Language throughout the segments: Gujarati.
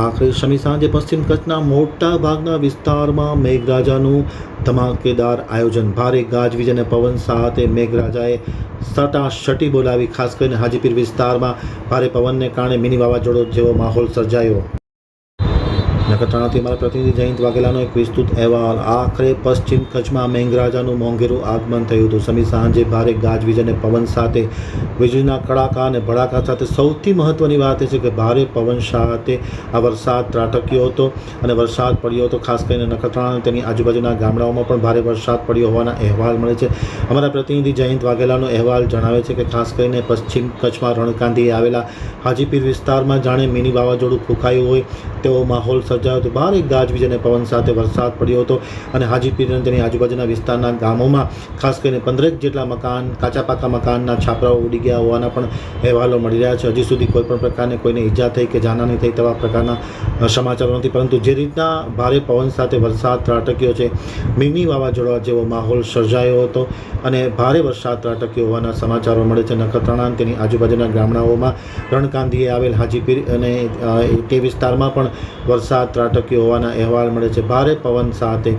આખરે શનિ સાંજે પશ્ચિમ કચ્છના મોટા ભાગના વિસ્તારમાં મેઘરાજાનું ધમાકેદાર આયોજન. ભારે ગાજવીજ અને પવન સાથે મેઘરાજાએ સટાશટી બોલાવી, ખાસ કરીને હાજીપીર વિસ્તારમાં ભારે પવનને કારણે મિની વાવાઝોડો જેવો માહોલ સર્જાયો. નખત્રાણાથી અમારા પ્રતિનિધિ જયંત વાઘેલાનો એક વિસ્તૃત અહેવાલ. આખરે પશ્ચિમ કચ્છમાં મેઘરાજાનું મોંઘેરું આગમન થયું હતું. સમી સાંજે ભારે ગાજવીજ અને પવન સાથે વીજળીના કડાકા અને ભડાકા સાથે સૌથી મહત્ત્વની વાત એ છે કે ભારે પવન સાથે આ વરસાદ ત્રાટક્યો હતો અને વરસાદ પડ્યો હતો. ખાસ કરીને નખત્રાણા અને તેની આજુબાજુના ગામડાઓમાં પણ ભારે વરસાદ પડ્યો હોવાના અહેવાલ મળે છે. અમારા પ્રતિનિધિ જયંત વાઘેલાનો અહેવાલ જણાવે છે કે ખાસ કરીને પશ્ચિમ કચ્છમાં રણકાંધીએ આવેલા હાજીપીર વિસ્તારમાં જાણે મિની વાવાઝોડું ફૂંકાયું હોય તેવો માહોલ સર્જાયો હતો. ભારે ગાજવીજ અને પવન સાથે વરસાદ પડ્યો હતો અને હાજીપીર અને તેની આજુબાજુના વિસ્તારના ગામોમાં ખાસ કરીને પંદરેક જેટલા મકાન કાચા પાકા મકાનના છાપરાઓ ઉડી ગયા હોવાના પણ અહેવાલો મળી રહ્યા છે. હજી સુધી કોઈ પણ પ્રકારની કોઈને ઈજા થઈ કે જાનહાની થઈ તેવા પ્રકારના સમાચારો નથી. પરંતુ જે રીતના ભારે પવન સાથે વરસાદ ત્રાટક્યો છે મિની વાવાઝોડા જેવો માહોલ સર્જાયો હતો અને ભારે વરસાદ ત્રાટક્યો હોવાના સમાચારો મળે છે. નખત્રાણા તેની આજુબાજુના ગામડાઓમાં રણકાંધીએ આવેલ હાજીપીર અને તે વિસ્તારમાં પણ વરસાદ ત્રાટક્યો હોવાના અહેવાલ મળે છે. ભારે પવન સાથે,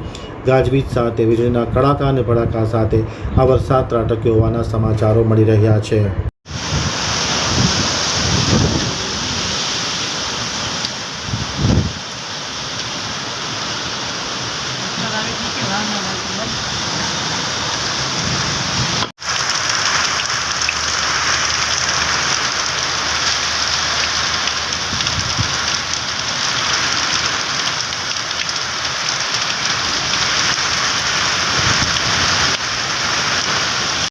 ગાજવીજ સાથે, વીજળીના કડાકા અને ભડાકા સાથે આ વરસાદ ત્રાટક્યો હોવાના સમાચારો મળી રહ્યા છે.